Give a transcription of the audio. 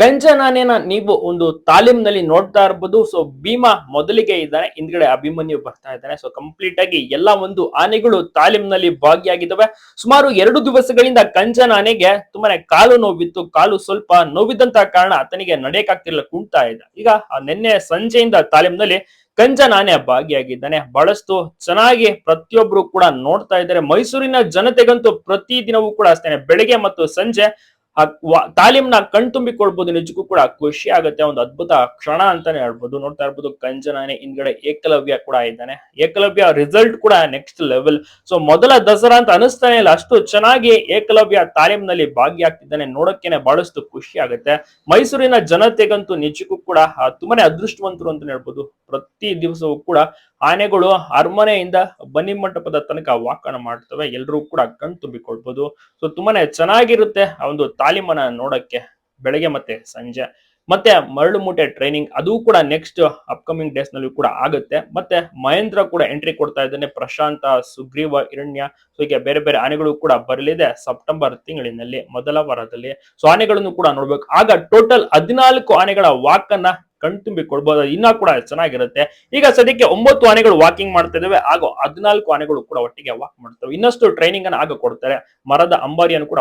ಕಂಚನಾನೆನ ನೀವು ಒಂದು ತಾಲೀಮ್ನಲ್ಲಿ ನೋಡ್ತಾ ಇರ್ಬೋದು. ಸೊ ಭೀಮಾ ಮೊದಲಿಗೆ ಇದ್ದಾನೆ, ಹಿಂದ್ಗಡೆ ಅಭಿಮನ್ಯು ಬರ್ತಾ ಇದ್ದಾನೆ. ಸೊ ಕಂಪ್ಲೀಟ್ ಆಗಿ ಎಲ್ಲ ಒಂದು ಆನೆಗಳು ತಾಲೀಮ್ನಲ್ಲಿ ಭಾಗಿಯಾಗಿದ್ದಾವೆ. ಸುಮಾರು ಎರಡು ದಿವಸಗಳಿಂದ ಕಂಚನ ಆನೆಗೆ ತುಂಬಾನೇ ಕಾಲು ನೋವಿತ್ತು. ಕಾಲು ಸ್ವಲ್ಪ ನೋವಿದ್ದಂತ ಕಾರಣ ಆತನಿಗೆ ನಡೆಯಕ್ಕಾಗ್ತಿರ್ಲಿಲ್ಲ ಕುಣ್ತಾ ಇದ್ದ. ಈಗ ನಿನ್ನೆ ಸಂಜೆಯಿಂದ ತಾಲೀಮ್ನಲ್ಲಿ ಕಂಚನ ಆನೆ ಭಾಗಿಯಾಗಿದ್ದಾನೆ. ಬಹಳಷ್ಟು ಚೆನ್ನಾಗಿ ಪ್ರತಿಯೊಬ್ರು ಕೂಡ ನೋಡ್ತಾ ಇದ್ದಾರೆ. ಮೈಸೂರಿನ ಜನತೆಗಂತೂ ಪ್ರತಿ ದಿನವೂ ಕೂಡ ಅಷ್ಟೇನೆ. ಬೆಳಿಗ್ಗೆ ಮತ್ತು ಸಂಜೆ ಆ ನ ತಾಲೀಮ್ನ ಕಣ್ತುಂಬಿಕೊಳ್ಬಹುದು ನಿಜಕ್ಕೂ ಕೂಡ ಖುಷಿ ಆಗುತ್ತೆ, ಒಂದು ಅದ್ಭುತ ಕ್ಷಣ ಅಂತಾನೆ ಹೇಳ್ಬೋದು. ನೋಡ್ತಾ ಇರ್ಬೋದು ಕಂಜನಾನೆ ಹಿಂದ್ಗಡೆ ಏಕಲವ್ಯ ಕೂಡ ಇದ್ದಾನೆ. ಏಕಲವ್ಯ ರಿಸಲ್ಟ್ ಕೂಡ ನೆಕ್ಸ್ಟ್ ಲೆವೆಲ್ ಸೊ ಮೊದಲ ದಸರಾ ಅಂತ ಅನಿಸ್ತಾನೆ ಇಲ್ಲ, ಅಷ್ಟು ಚೆನ್ನಾಗಿ ಏಕಲವ್ಯ ತಾಲೀಮ್ನಲ್ಲಿ ಭಾಗಿಯಾಗ್ತಿದ್ದಾನೆ. ನೋಡಕ್ಕೇನೆ ಬಹಳಷ್ಟು ಖುಷಿ ಆಗುತ್ತೆ. ಮೈಸೂರಿನ ಜನತೆಗಂತೂ ನಿಜಕ್ಕೂ ಕೂಡ ತುಂಬಾನೇ ಅದೃಷ್ಟವಂತರು ಅಂತ ಹೇಳ್ಬೋದು. ಪ್ರತಿ ದಿವಸವೂ ಕೂಡ ಆನೆಗಳು ಅರಮನೆಯಿಂದ ಬನ್ನಿ ಮಂಟಪದ ತನಕ ವಾಕನ ಮಾಡ್ತವೆ. ಎಲ್ಲರೂ ಕೂಡ ಕಣ್ ತುಂಬಿಕೊಳ್ಬಹುದು ಸೊ ತುಂಬಾನೇ ಚೆನ್ನಾಗಿರುತ್ತೆ ಆ ಒಂದು ತಾಲೀಮನ ನೋಡಕ್ಕೆ ಬೆಳಗ್ಗೆ ಮತ್ತೆ ಸಂಜೆ. ಮತ್ತೆ ಮರಳು ಮೂಟೆ ಟ್ರೈನಿಂಗ್ ಅದು ಕೂಡ ನೆಕ್ಸ್ಟ್ ಅಪ್ಕಮಿಂಗ್ ಡೇಸ್ನಲ್ಲಿ ಕೂಡ ಆಗುತ್ತೆ. ಮತ್ತೆ ಮಹೇಂದ್ರ ಕೂಡ ಎಂಟ್ರಿ ಕೊಡ್ತಾ ಇದ್ದಾನೆ. ಪ್ರಶಾಂತ, ಸುಗ್ರೀವ, ಹಿರಣ್ಯ. ಸೊ ಹೀಗೆ ಬೇರೆ ಬೇರೆ ಆನೆಗಳು ಕೂಡ ಬರಲಿದೆ ಸೆಪ್ಟೆಂಬರ್ ತಿಂಗಳಿನಲ್ಲಿ ಮೊದಲ ವಾರದಲ್ಲಿ. ಸೊ ಆನೆಗಳನ್ನು ಕೂಡ ನೋಡ್ಬೇಕು. ಆಗ ಟೋಟಲ್ ಹದಿನಾಲ್ಕು ಆನೆಗಳ ವಾಕನ್ನ ಕಣ್ತುಂಬಿ ಕೊಡ್ಬೋದು. ಇನ್ನ ಕೂಡ ಚೆನ್ನಾಗಿರುತ್ತೆ. ಈಗ ಸದ್ಯಕ್ಕೆ ಒಂಬತ್ತು ಆನೆಗಳು ವಾಕಿಂಗ್ ಮಾಡ್ತಾ ಇದಾವೆ ಹಾಗೂ ಹದಿನಾಲ್ಕು ಆನೆಗಳು ಕೂಡ ಒಟ್ಟಿಗೆ ವಾಕ್ ಮಾಡ್ತವೆ. ಇನ್ನಷ್ಟು ಟ್ರೈನಿಂಗ್ ಅನ್ನ ಆಗ ಕೊಡ್ತಾರೆ. ಮರದ ಅಂಬಾರಿಯನ್ನು ಕೂಡ